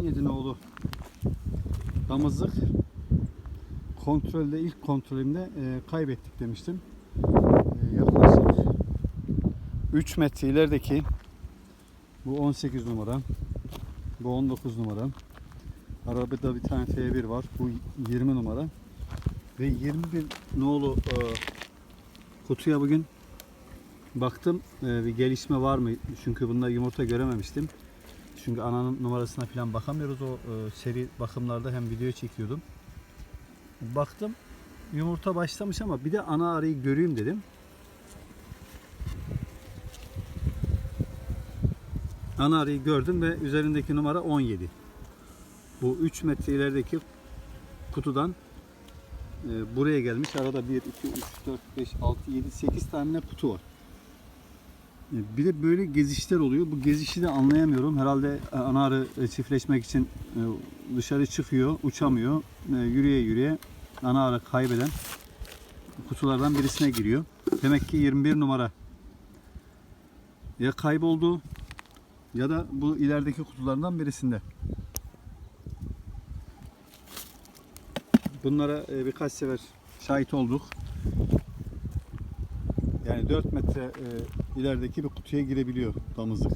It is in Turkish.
17 nolu damızlık. Kontrolde ilk kontrolümde e, kaybettik demiştim. E, yaklaşık 3 metre ilerideki bu 18 numara bu 19 numara. Arabada bir tane F1 var bu 20 numara. Ve 21 nolu e, kutuya bugün baktım e, bir gelişme var mı? Çünkü bunda yumurta görememiştim çünkü ananın numarasına falan bakamıyoruz. O e, seri bakımlarda hem video çekiyordum. Baktım yumurta başlamış ama bir de ana arıyı göreyim dedim. Ana arıyı gördüm ve üzerindeki numara 17. Bu 3 metre ilerideki kutudan e, buraya gelmiş. Arada 1, 2, 3, 4, 5, 6, 7, 8 tane kutu var. E, Bir de böyle gezişler oluyor. Bu gezişi de anlayamıyorum. Herhalde e, ana e, çiftleşmek için dışarı çıkıyor, uçamıyor. Yürüye yürüye ana kaybeden kutulardan birisine giriyor. Demek ki 21 numara ya kayboldu ya da bu ilerideki kutulardan birisinde. Bunlara birkaç sefer şahit olduk. Yani 4 metre e, ilerideki bir kutuya girebiliyor damızlık.